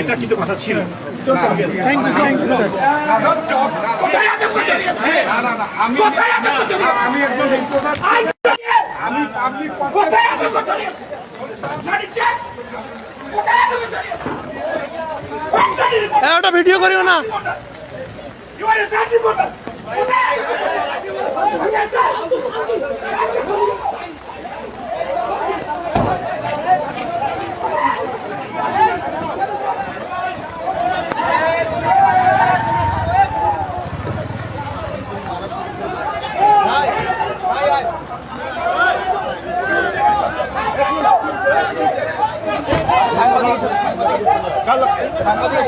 এটা কিন্তু কথা ছিল ইউ ইউ আমি আমি একজন রিপোর্টার আমি পাবলিক ওটা ভিডিও করিও না। সাংবাদিক